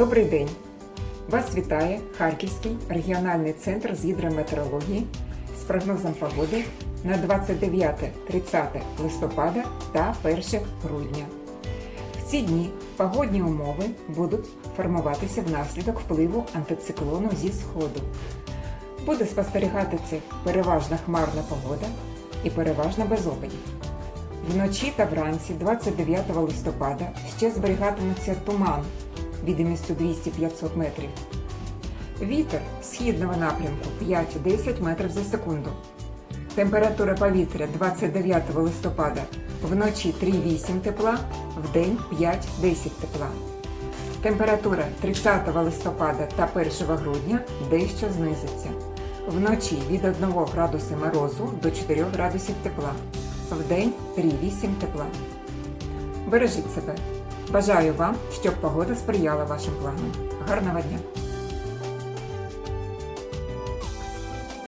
Добрий день! Вас вітає Харківський регіональний центр з гідрометеорології з прогнозом погоди на 29-30 листопада та 1 грудня. В ці дні погодні умови будуть формуватися внаслідок впливу антициклону зі сходу. Буде спостерігатися переважно хмарна погода і переважно без опадів. Вночі та вранці 29 листопада ще зберігатиметься туман відомістю 200-500 метрів. Вітер східного напрямку 5-10 метрів за секунду. Температура повітря 29 листопада вночі 3-8 тепла, вдень 5-10 тепла. Температура 30 листопада та 1 грудня дещо знизиться. Вночі від 1 градуса морозу до 4 градусів тепла. Вдень 3-8 тепла. Бережіть себе. Бажаю вам, щоб погода сприяла вашим планам. Гарного дня!